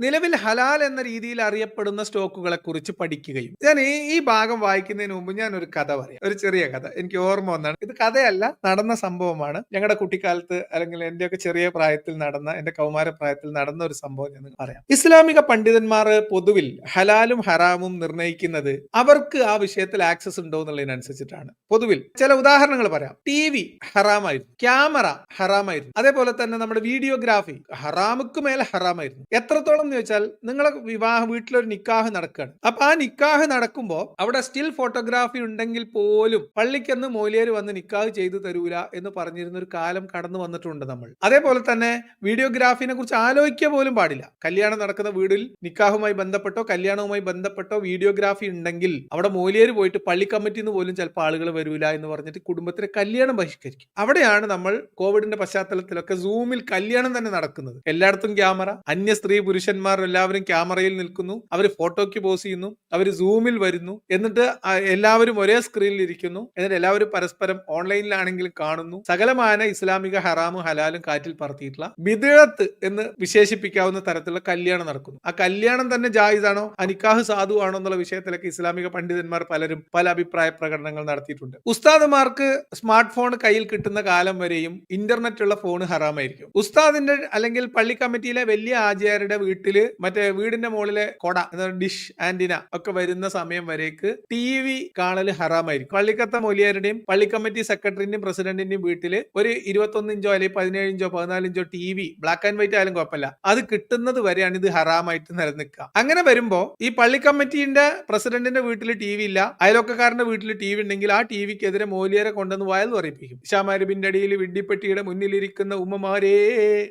നിലവിൽ ഹലാൽ എന്ന രീതിയിൽ അറിയപ്പെടുന്ന സ്റ്റോക്കുകളെ കുറിച്ച് പഠിക്കുകയും. ഞാൻ ഈ ഭാഗം വായിക്കുന്നതിന് മുമ്പ് ഞാൻ ഒരു കഥ പറയാം. ഒരു ചെറിയ കഥ. എനിക്ക് ഓർമ്മ വന്നാണ്. ഇത് കഥയല്ല നടന്ന സംഭവമാണ്. ഞങ്ങളുടെ കുട്ടിക്കാലത്ത് അല്ലെങ്കിൽ എന്റെയൊക്കെ ചെറിയ പ്രായത്തിൽ നടന്ന എന്റെ കൗമാര പ്രായത്തിൽ നടന്ന ഒരു സംഭവം ഞാൻ പറയാം. ഇസ്ലാമിക പണ്ഡിതന്മാർ പൊതുവിൽ ഹലാലും ഹറാമും നിർണയിക്കുന്നത് അവർക്ക് ആ വിഷയത്തിൽ ആക്സസ് ഉണ്ടോ എന്നുള്ളതിനനുസരിച്ചിട്ടാണ്. പൊതുവിൽ ചില ഉദാഹരണങ്ങൾ പറയാം. ടി വി ഹറാമായിരുന്നു. ക്യാമറ ഹറാമായിരുന്നു. അതേപോലെ തന്നെ നമ്മുടെ വീഡിയോഗ്രാഫി ഹറാമുക്ക് മേലെ ഹറാമായിരുന്നു. എത്രത്തോളം എന്ന് ചോദിച്ചാൽ നിങ്ങളെ വിവാഹ വീട്ടിലൊരു നിക്കാഹ് നടക്കുകയാണ് അപ്പൊ ആ നിക്കാഹ് നടക്കുമ്പോൾ അവിടെ സ്റ്റിൽ ഫോട്ടോഗ്രാഫി ഉണ്ടെങ്കിൽ പോലും പള്ളിക്കെന്ന് മൂലിയർ വന്ന് നിക്കാഹ് ചെയ്തു തരൂല എന്ന് പറഞ്ഞിരുന്ന ഒരു കാലം കടന്നു വന്നിട്ടുണ്ട് നമ്മൾ. അതേപോലെ തന്നെ വീഡിയോഗ്രാഫിനെ കുറിച്ച് ആലോചിക്കുക പോലും പാടില്ല. കല്യാണം നടക്കുന്ന വീടിൽ നിക്കാഹുമായി ബന്ധപ്പെട്ടോ കല്യാണവുമായി ബന്ധപ്പെട്ടോ വീഡിയോഗ്രാഫി ഉണ്ടെങ്കിൽ അവിടെ മൂലിയർ പോയിട്ട് പള്ളി കമ്മിറ്റിന്ന് പോലും ചിലപ്പോൾ ആളുകൾ വരൂല എന്ന് പറഞ്ഞിട്ട് കുടുംബത്തിലെ കല്യാണം ബഹിഷ്കരിക്കും. അവിടെയാണ് നമ്മൾ കോവിഡിന്റെ പശ്ചാത്തലത്തിലൊക്കെ സൂമിൽ കല്യാണം തന്നെ നടക്കുന്നത്. എല്ലായിടത്തും ക്യാമറ അന്യ സ്ത്രീ പുരുഷന്മാർ എല്ലാവരും ക്യാമറയിൽ നിൽക്കുന്നു. അവർ ഫോട്ടോയ്ക്ക് പോസ് ചെയ്യുന്നു. അവർ സൂമിൽ വരുന്നു. എന്നിട്ട് എല്ലാവരും ഒരേ സ്ക്രീനിൽ ഇരിക്കുന്നു. എന്നിട്ട് എല്ലാവരും പരസ്പരം ഓൺലൈനിലാണെങ്കിലും കാണുന്നു. സകലമായ ഇസ്ലാമിക ഹറാമും ഹലാലും കാറ്റിൽ പറത്തിയിട്ടുള്ള ബിദേഴത്ത് എന്ന് വിശേഷിപ്പിക്കാവുന്ന തരത്തിലുള്ള കല്യാണം നടക്കുന്നു. ആ കല്യാണം തന്നെ ജായിദാണോ അനിക്കാഹ് സാധു ആണോ എന്നുള്ള വിഷയത്തിലൊക്കെ ഇസ്ലാമിക പണ്ഡിതന്മാർ പലരും പല അഭിപ്രായ പ്രകടനങ്ങൾ നടത്തിയിട്ടുണ്ട്. ഉസ്താദുമാർക്ക് സ്മാർട്ട് ഫോൺ കയ്യിൽ കിട്ടുന്ന കാലം വരെയും ഇന്റർനെറ്റ് ഉള്ള ഫോൺ ഹറാമായിരിക്കും. ഉസ്താദിന്റെ അല്ലെങ്കിൽ പള്ളി കമ്മിറ്റിയിലെ വലിയ ആചാര്യരുടെ വീട്ടിൽ മറ്റേ വീടിന്റെ മുകളിലെ കൊട ഡിഷ് ആന്റിന ഒക്കെ വരുന്ന സമയം വരേക്ക് ടി വി കാണൽ ഹറാമായിരിക്കും. പള്ളിക്കത്ത മൊലിയാരുടെയും പള്ളി കമ്മിറ്റി സെക്രട്ടറിന്റെയും പ്രസിഡന്റിന്റെയും വീട്ടിൽ ഒരു ഇരുപത്തൊന്ന് ഇഞ്ചോ അല്ലെങ്കിൽ പതിനേഴ് ഇഞ്ചോ പതിനാല് ഇഞ്ചോ T V black and white ആയാലും കുഴപ്പമില്ല. അത് കിട്ടുന്നത് വരെയാണ് ഇത് ഹറാമായിട്ട് നിലനിൽക്കുക. അങ്ങനെ വരുമ്പോ ഈ പള്ളി കമ്മിറ്റിന്റെ പ്രസിഡന്റിന്റെ വീട്ടിൽ ടി വി ഇല്ല അയലോക്കക്കാരന്റെ വീട്ടിൽ ടി വി ഉണ്ടെങ്കിൽ ആ ടി വിക്കെതിരെ മോലിയരെ കൊണ്ടുവന്ന് വയൽ പറയിപ്പിക്കും ഇഷാമാരുബിന്റെ അടിയിൽ വിഡ്ഡിപ്പെട്ടിയുടെ മുന്നിലിരിക്കുന്ന ഉമ്മമാരേ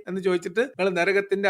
എന്ന് ചോദിച്ചിട്ട് നിങ്ങൾ നരകത്തിന്റെ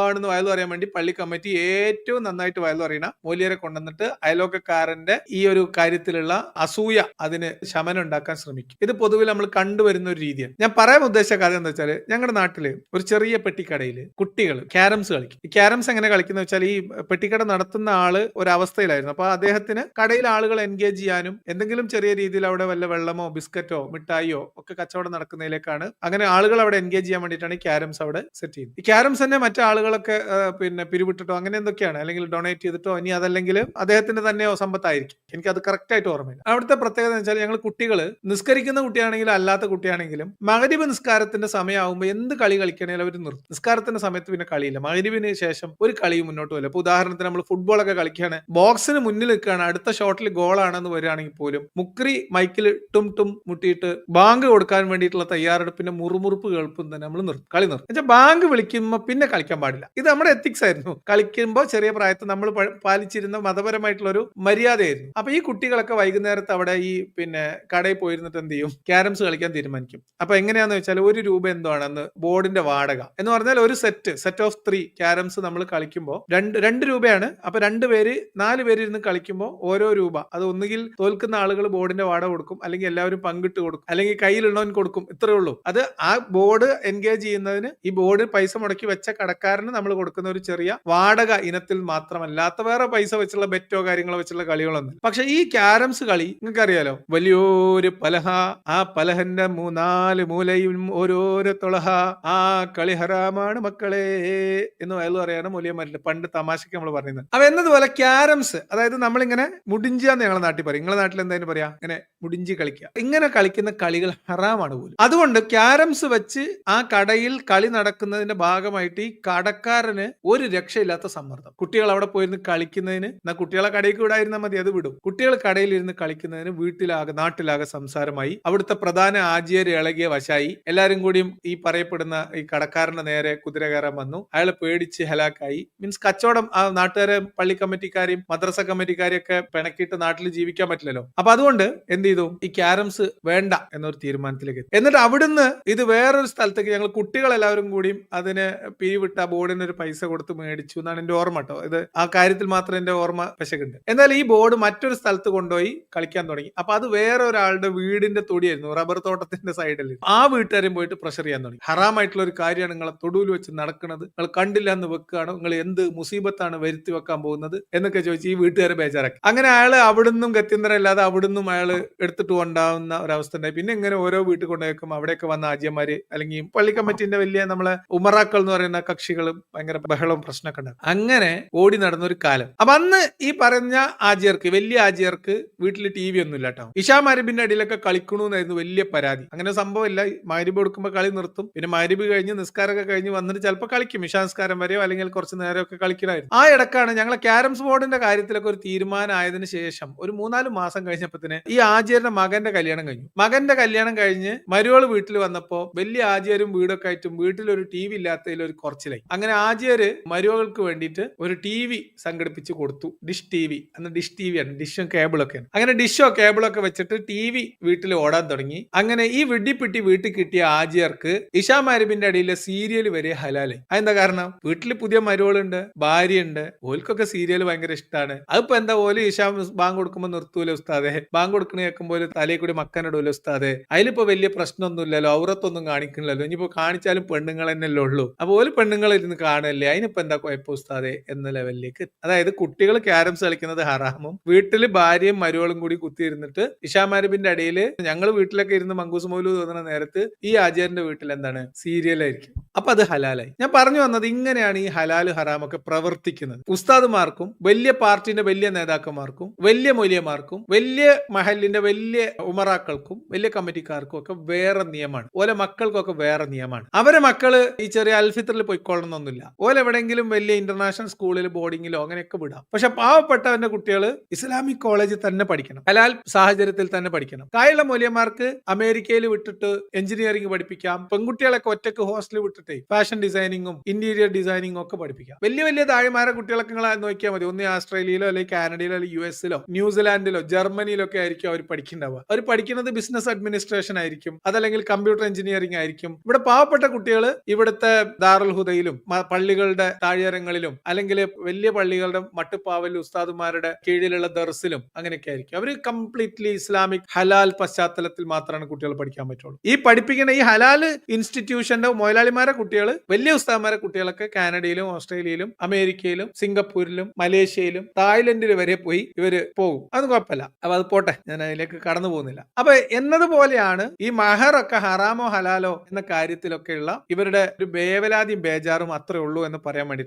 അടിത്തട്ടിലാണെന്ന് വയൽ പറയാൻ വേണ്ടി പള്ളി കമ്മിറ്റി ഏറ്റവും നന്നായിട്ട് വയൽ പറയുന്ന മൂല്യരെ കൊണ്ടുവന്നിട്ട് അയലോക്കക്കാരന്റെ ഈ ഒരു കാര്യത്തിലുള്ള അസൂയ അതിന് ശമനം ഉണ്ടാക്കാൻ ശ്രമിക്കും. ഇത് പൊതുവിൽ നമ്മൾ കണ്ടുവരുന്ന ഒരു രീതിയാണ്. ഞാൻ പറയാൻ ഉദ്ദേശിച്ച കാര്യം എന്താ വെച്ചാൽ ഞങ്ങളുടെ നാട്ടിൽ ഒരു ചെറിയ പെട്ടിക്കടയിൽ കുട്ടികൾ ക്യാരംസ് കളിക്കും. ഈ ക്യാരംസ് എങ്ങനെ കളിക്കുന്ന വെച്ചാൽ ഈ പെട്ടിക്കട നടത്തുന്ന ആൾ ഒരു അവസ്ഥയിലായിരുന്നു അപ്പൊ അദ്ദേഹത്തിന് കടയിൽ ആളുകൾ എൻഗേജ് ചെയ്യാനും എന്തെങ്കിലും ചെറിയ രീതിയിൽ അവിടെ വല്ല വെള്ളമോ ബിസ്ക്കറ്റോ മിഠായിയോ ഒക്കെ കച്ചവടം നടക്കുന്നതിലേക്കാണ് അങ്ങനെ ആളുകൾ അവിടെ എൻഗേജ് ചെയ്യാൻ വേണ്ടിയിട്ടാണ് ഈ ക്യാരംസ് അവിടെ സെറ്റ് ചെയ്യുന്നത്. ഈ ക്യാരംസ് തന്നെ മറ്റു ആളുകളൊക്കെ പിന്നെ പിരിവിട്ടിട്ടോ അങ്ങനെ എന്തൊക്കെയാണ്? അല്ലെങ്കിൽ ഡൊണേറ്റ് ചെയ്തിട്ടോ? ഇനി അതല്ലെങ്കിൽ അദ്ദേഹത്തിന്റെ തന്നെയോ സമ്പത്തായിരിക്കും. എനിക്ക് അത് കറക്റ്റ് ആയിട്ട് ഓർമ്മയില്ല. അവിടുത്തെ പ്രത്യേകത എന്ന് വെച്ചാൽ ഞങ്ങൾ കുട്ടികൾ നിസ്കരിക്കുന്ന കുട്ടിയാണെങ്കിലും അല്ലാത്ത കുട്ടിയാണെങ്കിലും മകരിബ് നിസ്കാരത്തിന്റെ സമയമാകുമ്പോൾ എന്ത് കളി കളിക്കണേലും അവർ നിർത്തും. നിസ്കാരത്തിന്റെ സമയത്ത് പിന്നെ കളിയില്ല. മകരിബിന് ശേഷം ഒരു കളി മുന്നോട്ട് വരില്ല ഇപ്പൊ ഉദാഹരണത്തിന് നമ്മൾ ഫുട്ബോൾ ഒക്കെ കളിക്കുകയാണ്. ബോക്സിന് മുന്നിൽ നിൽക്കുകയാണ്. അടുത്ത ഷോട്ടിൽ ഗോളാണെന്ന് വരികയാണെങ്കിൽ പോലും മുക്രി മൈക്കിൽ ടും ടും മുട്ടിയിട്ട് ബാങ്ക് കൊടുക്കാൻ വേണ്ടിയിട്ടുള്ള തയ്യാറെടുപ്പിന്റെ മുറുമുറുപ്പ് കേൾപ്പും തന്നെ നമ്മൾ നിർത്തും. കളി നിർത്തും. എന്നുവെച്ചാൽ ബാങ്ക് വിളിക്കുമ്പോൾ പിന്നെ കളിക്കാൻ പാടില്ല. ഇത് നമ്മുടെ എത്തിക്സ് ആയിരുന്നു. കളിക്കുമ്പോൾ ചെറിയ പ്രായത്തിൽ നമ്മൾ പാലിച്ചിരുന്ന മതപരമായിട്ടുള്ള ഒരു മര്യാദയായിരുന്നു. അപ്പൊ ഈ കുട്ടികളൊക്കെ വൈകുന്നേരത്ത് അവിടെ ഈ പിന്നെ കടയിൽ പോയിരുന്നിട്ട് എന്ത് ചെയ്യും? ക്യാരംസ് കളിക്കാൻ തീരുമാനിക്കും. അപ്പൊ എങ്ങനെയാന്ന് വെച്ചാൽ ഒരു രൂപ എന്തോ ആണ് അന്ന് ബോർഡിന്റെ വാടക? എന്ന് പറഞ്ഞാൽ ഒരു set set of three carroms നമ്മൾ കളിക്കുമ്പോൾ രണ്ട് രണ്ട് രൂപയാണ്. അപ്പൊ രണ്ട് പേര് നാല് പേര് ഇരുന്ന് കളിക്കുമ്പോൾ ഓരോ രൂപ. അത് ഒന്നുകിൽ തോൽക്കുന്ന ആളുകൾ ബോർഡിന്റെ വാടക കൊടുക്കും. അല്ലെങ്കിൽ എല്ലാവരും പങ്കിട്ട് കൊടുക്കും. അല്ലെങ്കിൽ കയ്യിലുള്ളവൻ കൊടുക്കും. ഇത്രയേ ഉള്ളൂ. അത് ആ ബോർഡ് എൻഗേജ് ചെയ്യുന്നതിന് ഈ ബോർഡ് പൈസ മുടക്കി വെച്ച കടക്കാരന് നമ്മൾ കൊടുക്കുന്ന ഒരു ചെറിയ വാടക ഇനത്തിൽ മാത്രമല്ലാത്ത വേറെ പൈസ വെച്ചുള്ള ബെറ്റോ കാര്യങ്ങളോ വെച്ചുള്ള കളികളൊന്നും പക്ഷെ ഈ ക്യാരംസ് കളി നിങ്ങൾക്ക് അറിയാലോ വലിയൊരു പലഹ ആ പലഹന്റെ മൂന്നാൽ മൂലയും ഓരോരോ തുളഹ ആ കളി ഹറാമാണ് മക്കളെ എന്ന് വയലു പറയാണ് മൂല്യന്മാരില്ല പണ്ട് തമാശക്ക് നമ്മൾ പറയുന്നത് അപ്പൊ എന്നതുപോലെ ക്യാരംസ് അതായത് നമ്മളിങ്ങനെ മുടിഞ്ചിയാന്ന് ഞങ്ങളുടെ നാട്ടിൽ പറയും നിങ്ങളുടെ നാട്ടിൽ എന്തായാലും പറയാ? ഇങ്ങനെ മുടിഞ്ചി കളിക്കുക. ഇങ്ങനെ കളിക്കുന്ന കളികൾ ഹറാമാണ് പോലും. അതുകൊണ്ട് ക്യാരംസ് വെച്ച് ആ കടയിൽ കളി നടക്കുന്നതിന്റെ ഭാഗമായിട്ട് ഈ കടക്കാരന് ഒരു രക്ഷയില്ലാത്ത സമ്മർദ്ദം. കുട്ടികൾ അവിടെ പോയിരുന്ന് കളിക്കുന്നതിന് എന്നാ കുട്ടികളെ കടയിലേക്ക് വിടായിരുന്നാൽ മതി അത് വിടും. കുട്ടികൾ കടയിൽ ഇരുന്ന് കളിക്കുന്നതിന് വീട്ടിലാകെ നാട്ടിലാകെ സംസാരമായി. അവിടുത്തെ പ്രധാന ആചാര്യ ഇളകിയ വശായി എല്ലാരും കൂടിയും ഈ പറയപ്പെടുന്ന ഈ കടക്കാരന്റെ നേരെ കുതിര കയറാൻ വന്നു. അയാൾ പേടിച്ച് ഹലാക്കായി. മീൻസ് കച്ചവടം ആ നാട്ടുകാരെ പള്ളി കമ്മിറ്റിക്കാരെയും മദ്രസ കമ്മിറ്റിക്കാരെയും ഒക്കെ പിണക്കിയിട്ട് നാട്ടിൽ ജീവിക്കാൻ പറ്റില്ലല്ലോ. അപ്പൊ അതുകൊണ്ട് എന്ത് ചെയ്തു? ഈ ക്യാരംസ് വേണ്ട എന്നൊരു തീരുമാനത്തിലേക്ക് എന്നിട്ട് അവിടുന്ന് ഇത് വേറൊരു സ്ഥലത്തേക്ക് ഞങ്ങൾ കുട്ടികൾ എല്ലാവരും കൂടിയും അതിന് പിരിവിട്ട ബോർഡിന് ഒരു പൈസ കൊടുത്ത് മേടിച്ചു എന്നാണ് എന്റെ ഓർമ്മ കേട്ടോ. ഇത് ആ കാര്യത്തിൽ മാത്രം എന്റെ ഓർമ്മ പശക്കുണ്ട് എന്നാൽ ഈ ബോർഡ് മറ്റൊരു സ്ഥലത്ത് കൊണ്ടുപോയി കളിക്കാൻ തുടങ്ങി. അപ്പൊ അത് വേറെ ഒരാളുടെ വീടിന്റെ തൊടിയായിരുന്നു റബ്ബർ തോട്ടത്തിന്റെ സൈഡിൽ ആ വീട്ടുകാരും പോയിട്ട് പ്രഷർ ചെയ്യാൻ തുടങ്ങി. ഹറാമായിട്ടുള്ള ഒരു കാര്യമാണ് നിങ്ങളെ തൊടുവിൽ വെച്ച് നടക്കുന്നത്. നിങ്ങൾ കണ്ടില്ല എന്ന് വെക്കുകയാണ്. നിങ്ങൾ എന്ത് മുസീബത്താണ് വരുത്തി വെക്കാൻ പോകുന്നത് എന്നൊക്കെ ചോദിച്ച് ഈ വീട്ടുകാരെ ബേജാറാക്കി. അങ്ങനെ അയാൾ അവിടുന്നും ഗത്യന്തരം ഇല്ലാതെ അവിടുന്നും അയാൾ എടുത്തിട്ട് കൊണ്ടാവുന്ന ഒരവസ്ഥ ഉണ്ടായി. പിന്നെ ഇങ്ങനെ ഓരോ വീട്ടിൽ കൊണ്ടുപോയേക്കും. അവിടെയൊക്കെ വന്ന ആജ്യന്മാര് അല്ലെങ്കിൽ പള്ളി കമ്മിറ്റിന്റെ വലിയ നമ്മളെ ഉമറാക്കൾ എന്ന് പറയുന്ന കക്ഷികളും ഭയങ്കര ബഹളവും പ്രശ്നമൊക്കെ ഉണ്ടാകും അങ്ങനെ ഓടി നടന്ന ഒരു കാലം. അപ്പൊ അന്ന് ഈ പറഞ്ഞ ആജ്യർക്ക് വലിയ ആജിയർക്ക് വീട്ടിൽ ടി വി ഒന്നും ഇല്ല കേട്ടോ ഇഷാ മരിബിന്റെ അടിയിലൊക്കെ കളിക്കണമെന്നായിരുന്നു വലിയ പരാതി. അങ്ങനെ സംഭവമില്ല. മരുബ് കൊടുക്കുമ്പോൾ കളി നിർത്തും. പിന്നെ മരുബ് കഴിഞ്ഞ് നിസ്കാരമൊക്കെ കഴിഞ്ഞ് വന്നിട്ട് ചിലപ്പോൾ കളിക്കും. ഇഷാ നിസ്കാരം വരെയോ അല്ലെങ്കിൽ കുറച്ച് നേരമൊക്കെ കളിക്കണമായിരുന്നു. ആ ഇടക്കാണ് ഞങ്ങളെ ക്യാരംസ് ബോർഡിന്റെ കാര്യത്തിലൊക്കെ ഒരു തീരുമാനമായതിനു ശേഷം ഒരു മൂന്നാൽ മാസം കഴിഞ്ഞപ്പത്തിന് ഈ ആചാര്യന്റെ മകന്റെ കല്യാണം കഴിഞ്ഞു. മകന്റെ കല്യാണം കഴിഞ്ഞ് മരുവൾ വീട്ടിൽ വന്നപ്പോ വലിയ ആചാര്യം വീടൊക്കെ ആയിട്ടും വീട്ടിൽ ഒരു ടി വി ഇല്ലാത്തതിൽ ഒരു കുറച്ചിലായി. അങ്ങനെ ആചാര് മരുവകൾക്ക് വേണ്ടിയിട്ട് ഒരു ടി വി സംഘടിപ്പിച്ച് കൊടുത്തു. Dish T V. അന്ന് ഡിഷ് ടി വി ആണ്. ഡിഷും കേബിളൊക്കെയാണ്. അങ്ങനെ ഡിഷോ കേബിളൊക്കെ വെച്ചിട്ട് ടി വി വീട്ടിൽ ഓടാൻ തുടങ്ങി. അങ്ങനെ ഈ വെടിപ്പിട്ടി വീട്ടിൽ കിട്ടിയ ആജിയർക്ക് ഇഷാ മാരിബിന്റെ അടിയിലെ സീരിയൽ വരെ ഹലാലായി അതെന്താ കാരണം? വീട്ടിൽ പുതിയ മരുവളുണ്ട് ഭാര്യയുണ്ട്. ഓൽക്കൊക്കെ സീരിയൽ ഭയങ്കര ഇഷ്ടമാണ് അതിപ്പോ എന്താ ഓൽ ഇഷാ ബാങ്ക് കൊടുക്കുമ്പോൾ നിർത്തൂല ഉസ്താദെ? ബാങ്ക് കൊടുക്കണ കേൾക്കുമ്പോൾ തലയിൽ കൂടി മക്കനിടൂല ഉസ്താദെ? അതിലിപ്പോ വലിയ പ്രശ്നമൊന്നുമില്ലല്ലോ. ഔറത്തൊന്നും കാണിക്കണില്ലല്ലോ. ഇനിയിപ്പോ കാണിച്ചാലും പെണ്ണുങ്ങൾ തന്നെയല്ലേ ഉള്ളൂ. അപ്പൊ ഓൽ പെണ്ണുങ്ങൾ ഇരുന്ന് കാണല്ലേ? അതിനിപ്പോ എന്താ കുഴപ്പം ഉസ്താദെ? എന്ന ലെവലിലേക്ക് അതായത് കുട്ടികൾ ക്യാരംസ് കളിക്കുന്നത് ഹറാമും വീട്ടിൽ ഭാര്യയും മരുവളും കൂടി കുത്തിയിരുന്നിട്ട് ഇഷാ മാരിബിന്റെ അടിയിൽ ഞങ്ങൾ വീട്ടിലൊക്കെ ഇരുന്ന് മങ്കൂസ് മൗലു തോന്നുന്ന നേരത്ത് ഈ ആചാര്യന്റെ വീട്ടിൽ എന്താണ്? സീരിയലായിരിക്കും അപ്പൊ അത് ഹലാലായി. ഞാൻ പറഞ്ഞു വന്നത് ഇങ്ങനെയാണ് ഈ ഹലാൽ ഹറാമൊക്കെ പ്രവർത്തിക്കുന്നത്. ഉസ്താദുമാർക്കും വലിയ പാർട്ടിന്റെ വലിയ നേതാക്കന്മാർക്കും വലിയ മൊലിയമാർക്കും വലിയ മഹലിന്റെ വലിയ ഉമറാക്കൾക്കും വലിയ കമ്മിറ്റിക്കാർക്കും ഒക്കെ വേറെ നിയമമാണ് ഓലെ മക്കൾക്കൊക്കെ വേറെ നിയമമാണ് അവരെ മക്കൾ ഈ ചെറിയ അൽഫിത്രിൽ പോയിക്കൊള്ളണമെന്നൊന്നുമില്ല ഓല എവിടെയെങ്കിലും വലിയ ഇന്റർനാഷണൽ സ്കൂളിൽ ബോർഡിങ്ങിലോ അങ്ങനെയൊക്കെ വിടാം. പക്ഷെ പാവപ്പെട്ടവന്റെ കുട്ടികൾ ഇസ്ലാമിക് കോളേജിൽ തന്നെ പഠിക്കണം. ഹലാൽ സാഹചര്യത്തിൽ തന്നെ പഠിക്കണം. കായുള്ള മൂല്യന്മാർക്ക് അമേരിക്കയിൽ വിട്ടിട്ട് എഞ്ചിനീയറിംഗ് പഠിപ്പിക്കാം. പെൺകുട്ടികളൊക്കെ ഒറ്റയ്ക്ക് ഹോസ്റ്റലിൽ വിട്ടിട്ടേ ഫാഷൻ ഡിസൈനിങ്ങും ഇന്റീരിയർ ഡിസൈനിങ്ങും ഒക്കെ പഠിപ്പിക്കാം. വലിയ വലിയ താഴെമാരെ കുട്ടികളൊക്കെ നോക്കിയാൽ മതി. ഒന്ന് ആസ്ട്രേലിയയിലോ അല്ലെങ്കിൽ കാനഡയിലോ അല്ലെങ്കിൽ യു എസിലോ ന്യൂസിലാൻഡിലോ ജർമ്മനിയിലോ ഒക്കെ ആയിരിക്കും അവർ പഠിക്കുന്നുണ്ടാവുക. അവർ പഠിക്കുന്നത് ബിസിനസ് അഡ്മിനിസ്ട്രേഷൻ ആയിരിക്കും. അതല്ലെങ്കിൽ കമ്പ്യൂട്ടർ എഞ്ചിനീയറിംഗ് ആയിരിക്കും. ഇവിടെ പാവപ്പെട്ട കുട്ടികൾ ഇവിടുത്തെ ദാറുൽ ഹുദയിലും പള്ളികളുടെ താഴ്വരങ്ങളിലും അല്ലെങ്കിൽ വലിയ പള്ളികളുടെ മട്ടുപ്പാവൽ ഉസ്താദുമാരുടെ കീഴിലുള്ള ദർസിലും അങ്ങനെയൊക്കെ ആയിരിക്കും അവർ കംപ്ലീറ്റ്ലി ഇസ്ലാമിക് ഹലാൽ പശ്ചാത്തലത്തിൽ മാത്രമാണ് കുട്ടികൾ പഠിക്കാൻ പറ്റുള്ളൂ. ഈ പഠിപ്പിക്കുന്ന ഈ ഹലാൽ ഇൻസ്റ്റിറ്റ്യൂഷന്റെ മുതലാളിമാരെ കുട്ടികൾ വലിയ ഉസ്താദന്മാരെ കുട്ടികളൊക്കെ കാനഡയിലും ഓസ്ട്രേലിയയിലും അമേരിക്കയിലും സിംഗപ്പൂരിലും മലേഷ്യയിലും തായ്ലൻഡിൽ വരെ പോയി ഇവർ പോകും. അത് കുഴപ്പമില്ല. അപ്പൊ അത് പോട്ടെ ഞാൻ അതിലേക്ക് കടന്നു പോകുന്നില്ല. അപ്പൊ എന്നതുപോലെയാണ് ഈ മഹറൊക്കെ ഹറാമോ ഹലാലോ എന്ന കാര്യത്തിലൊക്കെയുള്ള ഇവരുടെ ഒരു ബേവലാദിയും ബേജാറും അത്രേ ഉള്ളൂ എന്ന് പറയാൻ വേണ്ടി